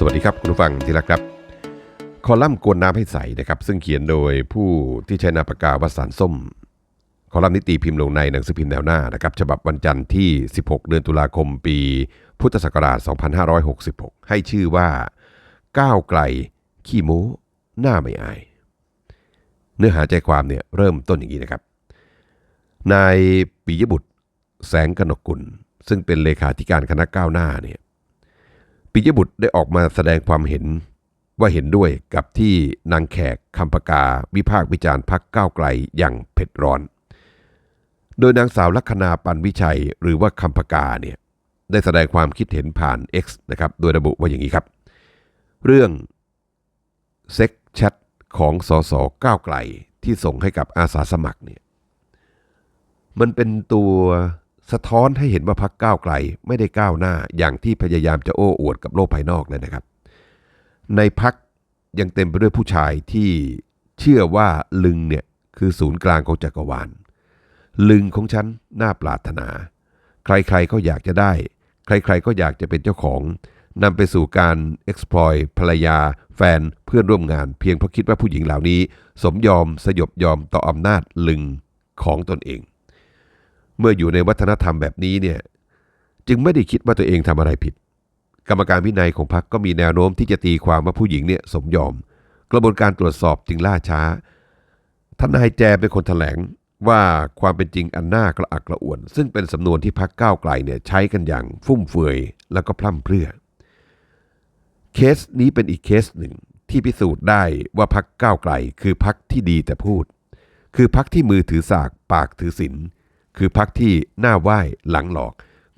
สวัสดีครับคุณผู้ฟังที่รักครับ คอลัมน์กวนน้ำให้ใสนะครับ ซึ่งเขียนโดยผู้ที่ใช้นามปากกาวสานส้ม คอลัมน์นิตีพิมพ์ลงในหนังสือพิมพ์แนวหน้านะครับฉบับวันจันทร์ที่ 16 เดือนตุลาคมปี พุทธศักราช 2566 ให้ชื่อว่า ก้าวไกล ขี้โม้หน้าไม่อาย เนื้อหาใจความเนี่ยเริ่มต้นอย่างนี้นะครับ นายปิยบุตร แสงกนกุล ซึ่งเป็นเลขาธิการคณะก้าวหน้าเนี่ย ปิยบุตรได้ออกมาแสดงความเห็นว่าเห็นด้วยกับที่นางแขกคำปากาวิพากษ์วิจารณ์พักก้าวไกลอย่างเผ็ดร้อน โดยนางสาวลัคนาปันวิชัยหรือว่าคำปากาเนี่ยได้แสดงความคิดเห็นผ่าน X นะครับ โดยระบุว่าอย่างนี้ครับ เรื่องเซ็กแชทของสสก้าวไกลที่ส่งให้กับอาสาสมัครเนี่ยมันเป็นตัว สะท้อนให้เห็นว่าพักก้าวไกลไม่ได้ก้าวหน้าอย่างที่พยายามจะโอ้อวดกับโลกภายนอกเลยนะครับ ในพักยังเต็มไปด้วยผู้ชายที่เชื่อว่าลึงเนี่ยคือศูนย์กลางของจักรวาล ลึงของฉันน่าปรารถนา ใครๆก็อยากจะได้ ใครๆก็อยากจะเป็นเจ้าของนำไปสู่การ exploit ภรรยา แฟนเพื่อนร่วมงาน เพียงเพราะคิดว่าผู้หญิงเหล่านี้ สมยอมสยบยอมต่ออำนาจลึงของตนเอง เมื่ออยู่ในวัฒนธรรมแบบนี้เนี่ยจึงไม่ได้คิดว่าตัวเองทำอะไรผิด กรรมการวินัยของพรรคก็มีแนวโน้มที่จะตีความว่าผู้หญิงเนี่ยสมยอม กระบวนการตรวจสอบจึงล่าช้าท่านนายแจเป็นคนแถลงว่าความเป็นจริงอันน่ากระอักกระอ่วน ซึ่งเป็นสำนวนที่พักก้าวไกลเนี่ยใช้กันอย่างฟุ่มเฟือยแล้วก็พร่ำเพรื่อ เคสนี้เป็นอีกเคสหนึ่งที่พิสูจน์ได้ว่าพักก้าวไกล คือพักที่ดีแต่พูด คือพักที่มือถือสากปากถือศีล คือพักที่หน้าไหว้หลังหลอก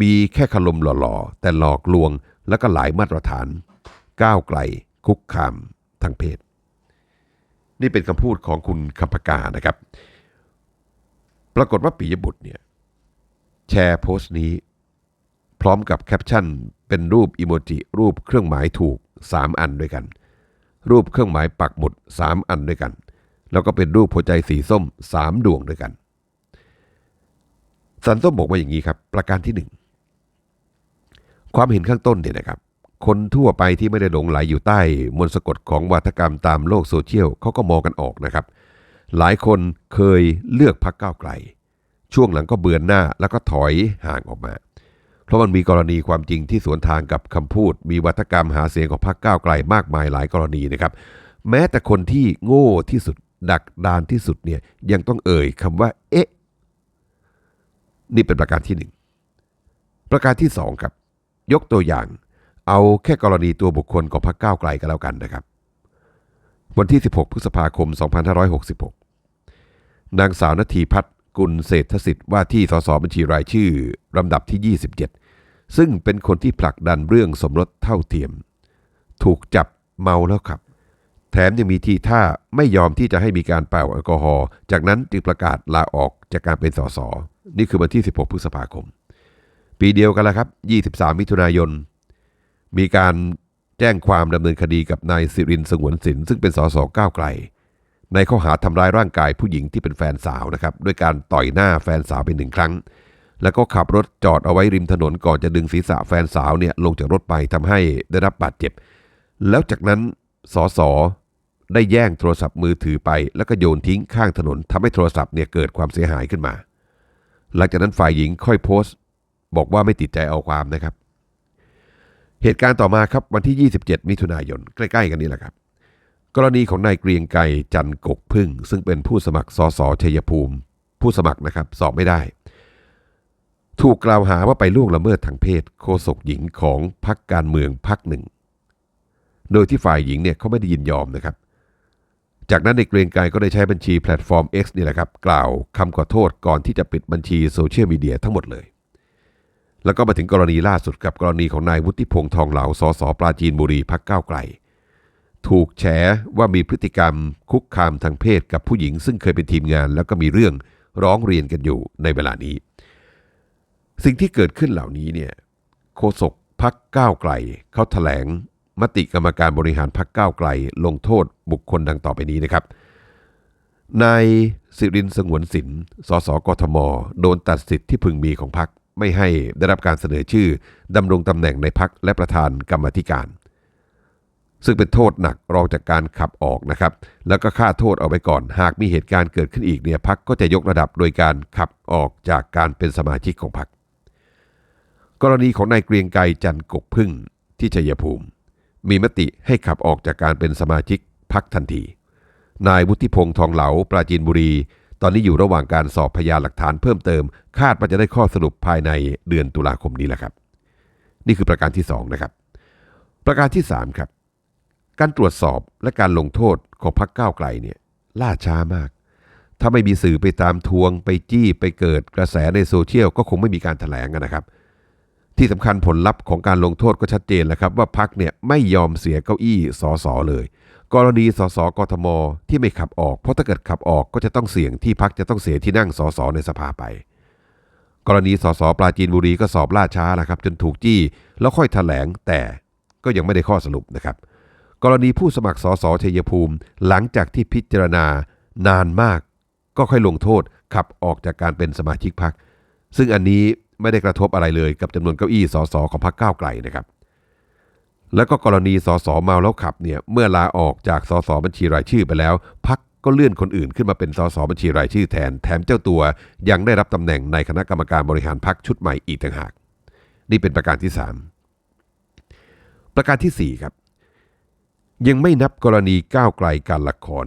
มีแค่คารมหล่อๆ แต่หลอกลวงแล้วก็หลายมาตรฐาน ก้าวไกล คุกคามทางเพศ นี่เป็นคำพูดของคุณคำปากานะครับ ปรากฏว่าปิยบุตรเนี่ยแชร์โพสต์นี้ พร้อมกับแคปชั่นเป็นรูปอิโมจิรูปเครื่องหมายถูก 3 อันด้วยกัน รูปเครื่องหมายปักหมุด 3 อันด้วยกัน แล้วก็เป็นรูปหัวใจสีส้ม 3 ดวงด้วยกัน สันส้มบอกว่าอย่างนี้ครับ ประการที่หนึ่งความเห็นข้างต้นเนี่ยนะครับ คนทั่วไปที่ไม่ได้หลงไหลอยู่ใต้ มนต์สะกดของวาทกรรมตามโลกโซเชียลเขาก็มองกันออกนะครับ หลายคนเคยเลือกพักก้าวไกล ช่วงหลังก็เบือนหน้าแล้วก็ถอยห่างออกมา เพราะมันมีกรณีความจริงที่สวนทางกับคำพูด มีวัฒกรรมหาเสียงของพรรคก้าวไกลมากมายหลายกรณีนะครับ แม้แต่คนที่โง่ที่สุดดักดานที่สุดเนี่ยยังต้องเอ่ยคำว่าเอ๊ะ นี่เป็นประการที่หนึ่งประการที่สองครับ ยกตัวอย่าง เอาแค่กรณีตัวบุคคลของพรรคก้าวไกลกันแล้วกันนะครับ วันที่ 16 พฤษภาคม 2566 นางสาวนาทีพัฒน์กุลเศรษฐสิทธิ์ว่าที่สสบัญชีรายชื่อลำดับที่ 27 ซึ่งเป็นคนที่ผลักดันเรื่องสมรสเท่าเทียม ถูกจับเมาแล้วขับ แถมยังมีทีท่าไม่ยอมที่จะให้มีการเป่าแอลกอฮอล์จากนั้นจึงประกาศลาออกจากการเป็นสสนี่คือวันที่ 16 พฤษภาคม ปีเดียวกันแล้วครับ 23 มิถุนายน มีการแจ้งความดำเนินคดีกับนายสิรินสงวนสินซึ่งเป็นสสก้าวไกล ในข้อหาทำร้ายร่างกายผู้หญิงที่เป็นแฟนสาวนะครับด้วยการต่อยหน้าแฟนสาวไปหนึ่งครั้ง แล้วก็ขับรถจอดเอาไว้ริมถนนก่อนจะดึงศีรษะแฟนสาวเนี่ยลงจากรถไปทำให้ได้รับบาดเจ็บ แล้วจากนั้นสส ได้แย่งโทรศัพท์มือถือไป แล้วก็โยนทิ้งข้างถนนทำให้โทรศัพท์เนี่ยเกิดความเสียหายขึ้นมา หลังจากนั้นฝ่ายหญิงค่อยโพสต์ บอกว่าไม่ติดใจเอาความนะครับ เหตุการณ์ต่อมาครับวันที่ 27 มิถุนายนใกล้ๆกันนี่แหละครับ กรณีของนายเกรียงไกรจันกกพึ่ง ซึ่งเป็นผู้สมัครสสชัยภูมิ ผู้สมัครนะครับสอบไม่ได้ ถูกกล่าวหาว่าไปล่วงละเมิดทางเพศโฆษกหญิงของพรรคการเมืองพรรคหนึ่งโดยที่ฝ่ายหญิงเนี่ยเขาไม่ได้ยินยอมนะครับ จากนั้นในเกรียงไกรก็ได้ใช้บัญชีแพลตฟอร์ม X นี่แหละครับ กล่าวคำขอโทษก่อนที่จะปิดบัญชีโซเชียลมีเดียทั้งหมดเลย แล้วก็มาถึงกรณีล่าสุดกับกรณีของนายวุฒิพงษ์ทองเหลาสสปราจีนบุรีพักก้าวไกล ถูกแฉว่ามีพฤติกรรมคุกคามทางเพศกับผู้หญิง ซึ่งเคยเป็นทีมงาน แล้วก็มีเรื่องร้องเรียนกันอยู่ในเวลานี้ สิ่งที่เกิดขึ้นเหล่านี้เนี่ยโฆษกพักก้าวไกลเขาแถลง มติกรรมการบริหารพักก้าวไกล ลงโทษบุคคลดังต่อไปนี้นะครับนายสิรินสงวนสินสสกทม โดนตัดสิทธิ์ที่พึงมีของพักไม่ให้ได้รับการเสนอชื่อดำรงตำแหน่งในพักและประธานกรรมธิการ ซึ่งเป็นโทษหนักรองจากการขับออกนะครับ แล้วก็ค่าโทษเอาไว้ก่อน หากมีเหตุการณ์เกิดขึ้นอีกเนี่ยพักก็จะยกระดับโดยการขับออกจากการเป็นสมาชิกของพักกรณีของนายเกรียงไกรจันกกพึ่งที่ชัยภูมิ มีมติให้ขับออกจากการเป็นสมาชิกพักทันที นายวุฒิพงษ์ทองเหลาปราจีนบุรี ตอนนี้อยู่ระหว่างการสอบพยานหลักฐานเพิ่มเติม คาดว่าจะได้ข้อสรุปภายในเดือนตุลาคมนี้แหละครับ นี่คือประการที่สองนะครับ ประการที่สามครับ การตรวจสอบและการลงโทษของพรรคก้าวไกลเนี่ยล่าช้ามาก ถ้าไม่มีสื่อไปตามทวงไปจี้ไปเกิดกระแสในโซเชียลก็คงไม่มีการถแถลงนนะครับ ที่สำคัญผลลัพธ์ของการลงโทษก็ชัดเจนแล้วครับว่าพักเนี่ยไม่ยอมเสียเก้าอี้สสเลย กรณีสสกทม ที่ไม่ขับออก เพราะถ้าเกิดขับออกก็จะต้องเสี่ยงที่พักจะต้องเสียที่นั่งสสในสภาไป กรณีสสปราจีนบุรีก็สอบล่าช้าแล้วครับจนถูกจี้แล้วค่อยถแถลงแต่ก็ยังไม่ได้ข้อสรุปนะครับ กรณีผู้สมัครสสชัยภูมิ หลังจากที่พิจารณานานมาก ก็ค่อยลงโทษขับออกจากการเป็นสมาชิกพักซึ่งอันนี้ ไม่ได้กระทบอะไรเลยกับจำนวนเก้าอี้สสของพรรคก้าวไกลนะครับ แล้วก็กรณีสสเมาแล้วขับเนี่ยเมื่อลาออกจากสสบัญชีรายชื่อไปแล้วพักก็เลื่อนคนอื่นขึ้นมาเป็นสสบัญชีรายชื่อแทน แถมเจ้าตัวยังได้รับตำแหน่งในคณะกรรมการบริหารพักชุดใหม่อีกต่างหาก นี่เป็นประการที่ 3 ประการทีสี่4 ครับ ยังไม่นับกรณีก้าวไกลการละคร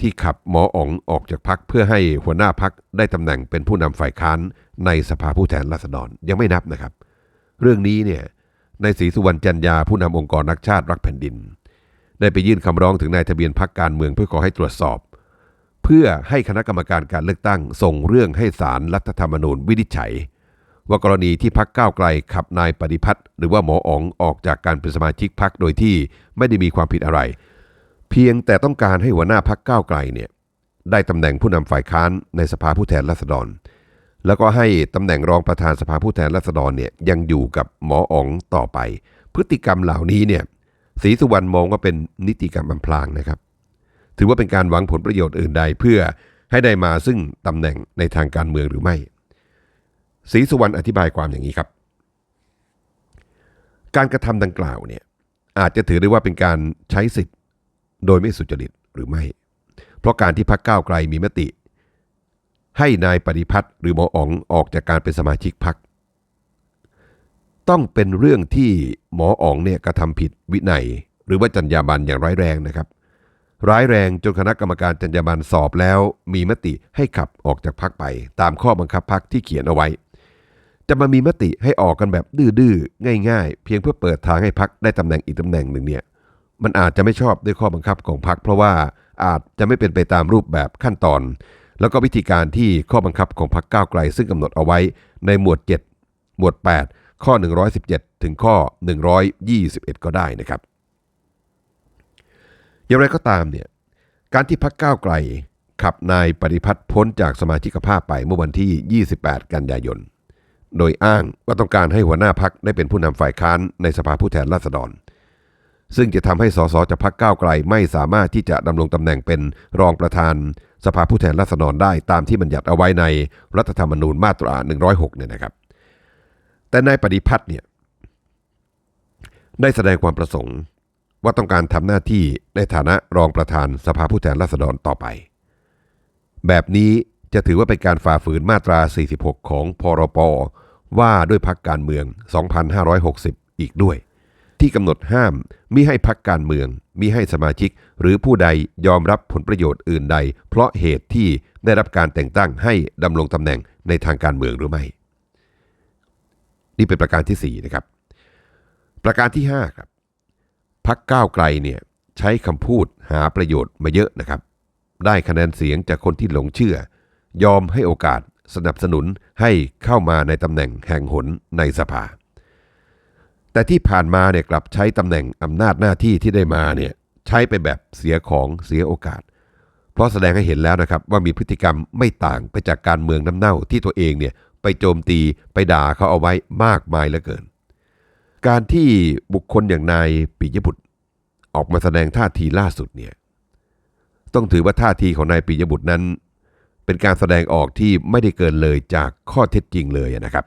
ที่ขับหมออ๋องออกจากพักเพื่อให้หัวหน้าพักได้ตำแหน่งเป็นผู้นำฝ่ายค้านในสภาผู้แทนราษฎรยังไม่นับนะครับ เรื่องนี้เนี่ยในศรีสุวรรณจันยาผู้นำองค์กรนักชาติรักแผ่นดิน ได้ไปยื่นคำร้องถึงนายทะเบียนพักการเมืองเพื่อขอให้ตรวจสอบ เพื่อให้คณะกรรมการการเลือกตั้งส่งเรื่องให้ศาลรัฐธรรมนูญวินิจฉัย ว่ากรณีที่พักก้าวไกลขับนายปฏิพัฒน์หรือว่าหมออ๋องออกจากการเป็นสมาชิกพักโดยที่ไม่ได้มีความผิดอะไร เพียงแต่ต้องการให้หัวหน้าพักก้าวไกลเนี่ยได้ตำแหน่งผู้นำฝ่ายค้านในสภาผู้แทนราษฎร แล้วก็ให้ตำแหน่งรองประธานสภาผู้แทนราษฎรเนี่ยยังอยู่กับหมออ๋องต่อไป พฤติกรรมเหล่านี้เนี่ยศรีสุวรรณมองว่าเป็นนิติกรรมอำพรางนะครับ ถือว่าเป็นการหวังผลประโยชน์อื่นใดเพื่อให้ได้มาซึ่งตำแหน่งในทางการเมืองหรือไม่ศรีสุวรรณอธิบายความอย่างนี้ครับ การกระทำดังกล่าวเนี่ยอาจจะถือได้ว่าเป็นการใช้สิทธิ์ โดยไม่สุจริตหรือไม่ เพราะการที่พรรคก้าวไกลมีมติ ให้นายปฏิพัฒน์หรือหมออ๋องออกจากการเป็นสมาชิกพรรคต้องเป็นเรื่องที่หมออ๋องเนี่ยกระทำผิดวินัย หรือว่าจรรยาบรรณอย่างร้ายแรงนะครับ ร้ายแรงจนคณะกรรมการจรรยาบรรณสอบแล้ว มีมติให้ขับออกจากพักไป ตามข้อบังคับพักที่เขียนเอาไว้ จะมามีมติให้ออกกันแบบดื้อๆง่าย ๆ เพียงเพื่อเปิดทางให้พักได้ตำแหน่งอีกตำแหน่งหนึ่งเนี่ย มันอาจจะไม่ชอบด้วยข้อบังคับของพักเพราะว่าอาจจะไม่เป็นไปตามรูปแบบขั้นตอน แล้วก็วิธีการที่ข้อบังคับของพักก้าวไกล ซึ่งกำหนดเอาไว้ในหมวด 7 หมวด 8 ข้อ 117 ถึงข้อ 121 ก็ได้นะครับ อย่างไรก็ตามเนี่ยการที่พักก้าวไกลขับนายปฏิพัฒน์พ้นจากสมาชิกภาพไปเมื่อวันที่ 28 กันยายน โดยอ้างว่าต้องการให้หัวหน้าพักได้เป็นผู้นำฝ่ายค้านในสภาผู้แทนราษฎร ซึ่งจะทำให้สสจากพักก้าวไกลไม่สามารถที่จะดำรงตำแหน่งเป็นรองประธาน สภาผู้แทนราษฎรได้ตามที่บัญญัติเอาไว้ในรัฐธรรมนูญมาตรา 106 เนี่ยนะครับ แต่นายปฏิพัฒน์เนี่ยได้แสดงความประสงค์ ว่าต้องการทำหน้าที่ในฐานะรองประธานสภาผู้แทนราษฎรต่อไป แบบนี้จะถือว่าเป็นการฝ่าฝืนมาตรา 46 ของพรปว่าด้วยพักการเมือง 2560 อีกด้วย ที่กำหนดห้ามมิให้พักการเมืองมิให้สมาชิก หรือผู้ใดยอมรับผลประโยชน์อื่นใด เพราะเหตุที่ได้รับการแต่งตั้งให้ดำรงตำแหน่งในทางการเมืองหรือไม่ นี่เป็นประการที่ 4 นะครับ ประการที่ 5 ครับพักก้าวไกลเนี่ยใช้คำพูดหาประโยชน์มาเยอะนะครับ ได้คะแนนเสียงจากคนที่หลงเชื่อ ยอมให้โอกาสสนับสนุนให้เข้ามาในตำแหน่งแห่งหนในสภา แต่ที่ผ่านมาเนี่ยกลับใช้ตำแหน่งอำนาจหน้าที่ที่ได้มาเนี่ยใช้ไปแบบเสียของเสียโอกาส เพราะแสดงให้เห็นแล้วนะครับว่ามีพฤติกรรมไม่ต่างไปจากการเมืองน้ำเน่าที่ตัวเองเนี่ยไปโจมตีไปด่าเขาเอาไว้มากมายเหลือเกิน การที่บุคคลอย่างนายปิยบุตร ออกมาแสดงท่าทีล่าสุดเนี่ยต้องถือว่าท่าทีของนายปิยบุตรนั้น เป็นการแสดงออกที่ไม่ได้เกินเลยจากข้อเท็จจริงเลยนะครับ